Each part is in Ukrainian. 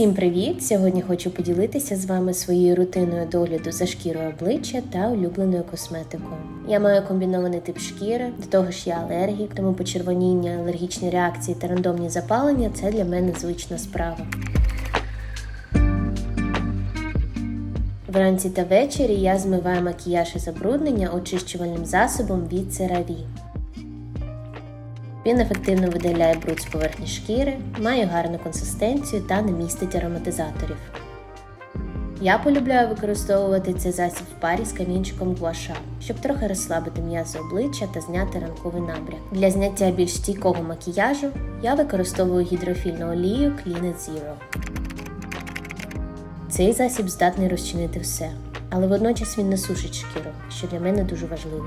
Привіт! Сьогодні хочу поділитися з вами своєю рутиною догляду за шкірою обличчя та улюбленою косметикою. Я маю комбінований тип шкіри, до того ж я алергік, тому почервоніння, алергічні реакції та рандомні запалення це для мене звична справа. Вранці та ввечері я змиваю макіяж і забруднення очищувальним засобом від CeraVe. Він ефективно видаляє бруд з поверхні шкіри, має гарну консистенцію та не містить ароматизаторів. Я полюбляю використовувати цей засіб в парі з камінчиком гуаша, щоб трохи розслабити м'язи обличчя та зняти ранковий набряк. Для зняття більш стійкого макіяжу я використовую гідрофільну олію Clean Zero. Цей засіб здатний розчинити все, але водночас він не сушить шкіру, що для мене дуже важливо.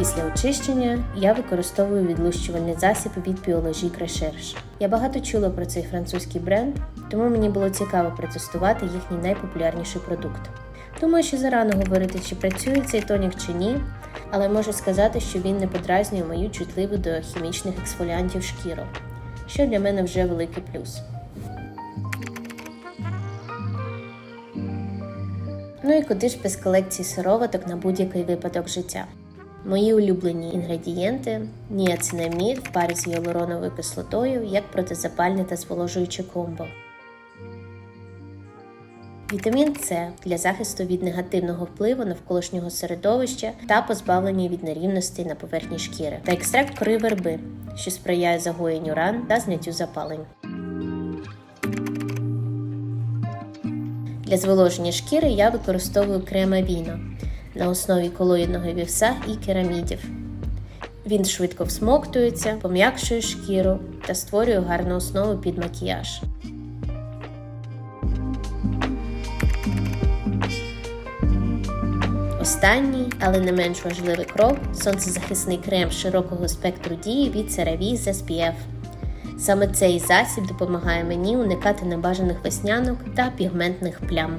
Після очищення я використовую відлущувальний засіб від Biologique Recherche. Я багато чула про цей французький бренд, тому мені було цікаво протестувати їхній найпопулярніший продукт. Думаю, що зарано говорити, чи працює цей тонік чи ні, але можу сказати, що він не подразнює мою чутливу до хімічних ексфоліантів шкіру, що для мене вже великий плюс. Ну і куди ж без колекції сироваток на будь-який випадок життя. Мої улюблені інгредієнти ніацинамід в парі з гіалуроновою кислотою як протизапальне та зволожуюче комбо. Вітамін С для захисту від негативного впливу навколишнього середовища та позбавлення від нерівностей на поверхні шкіри, та екстракт кори верби, що сприяє загоєнню ран та зняттю запалень. Для зволоження шкіри я використовую крем Авіно на основі колоїдного вівса і керамідів. Він швидко всмоктується, пом'якшує шкіру та створює гарну основу під макіяж. Останній, але не менш важливий крок сонцезахисний крем широкого спектру дії від CeraVe з SPF. Саме цей засіб допомагає мені уникати небажаних веснянок та пігментних плям.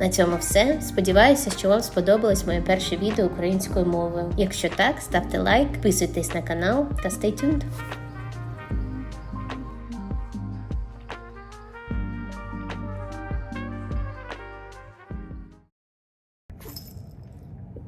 На цьому все. Сподіваюся, що вам сподобалось моє перше відео українською мовою. Якщо так, ставте лайк, підписуйтесь на канал та stay tuned!